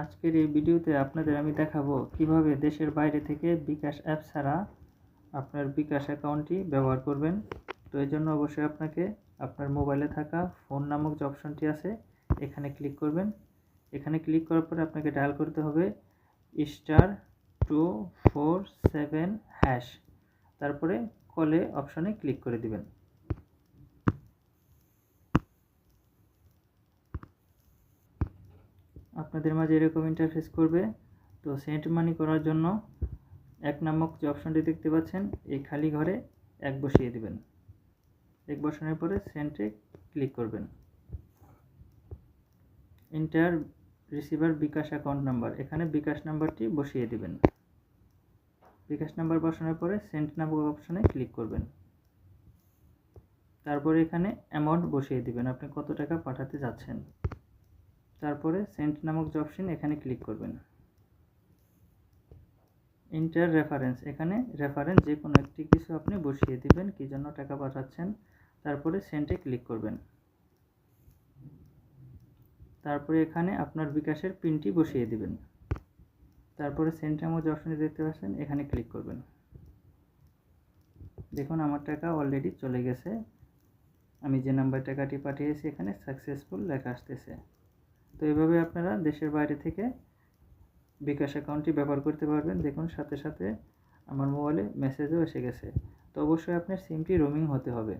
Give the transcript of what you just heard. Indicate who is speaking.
Speaker 1: আজকের এই ভিডিওতে আপনাদের আমি দেখাবো কীভাবে দেশের বাইরে থেকে বিকাশ অ্যাপ ছাড়া আপনার বিকাশ অ্যাকাউন্টটি ব্যবহার করবেন। তো এই জন্য অবশ্যই আপনাকে আপনার মোবাইলে থাকা ফোন নামক যে অপশনটি আছে, এখানে ক্লিক করবেন। এখানে ক্লিক করার পরে আপনাকে ডায়াল করতে হবে star two four seven hash. তারপরে কলে অপশনে ক্লিক করে দিবেন। আপনাদের মাঝে এরকম ইন্টারফেস করবে। তো সেন্ট মানি করার জন্য এক নামক যে অপশনটি দেখতে পাচ্ছেন, এই খালি ঘরে এক বসিয়ে দেবেন। এক বসানোর পরে সেন্টে ক্লিক করবেন। Enter receiver bKash account number এখানে বিকাশ নাম্বারটি বসিয়ে দিবেন। বিকাশ নাম্বার বসানোর পরে সেন্ট নামক অপশানে ক্লিক করবেন। তারপরে এখানে অ্যামাউন্ট বসিয়ে দিবেন। আপনি কত টাকা পাঠাতে যাচ্ছেন? তারপরে সেন্ট নামক যে অপশন এখানে ক্লিক করবেন। ইন্টার রেফারেন্স এখানে রেফারেন্স যে কোনো একটি কিছু আপনি বসিয়ে দিবেন, কি জন্য টাকা পাঠাচ্ছেন, তারপরে সেন্টে ক্লিক করবেন। তারপরে এখানে আপনার বিকাশের পিনটি বসিয়ে দিবেন। তারপরে সেন্ট নামক যে দেখতে পাচ্ছেন, এখানে ক্লিক করবেন। দেখুন, আমার টাকা অলরেডি চলে গেছে। আমি যে নাম্বার টাকাটি পাঠিয়েছি, এখানে সাকসেসফুল লেখা আসতেছে। তো এভাবে আপনারা দেশের বাইরে থেকে বিকাশ অ্যাকাউন্টটি ব্যবহার করতে পারবেন। দেখুন, সাথে সাথে আমার মোবাইলে মেসেজও এসে গেছে। তো অবশ্যই আপনার সিমটি রোমিং হতে হবে।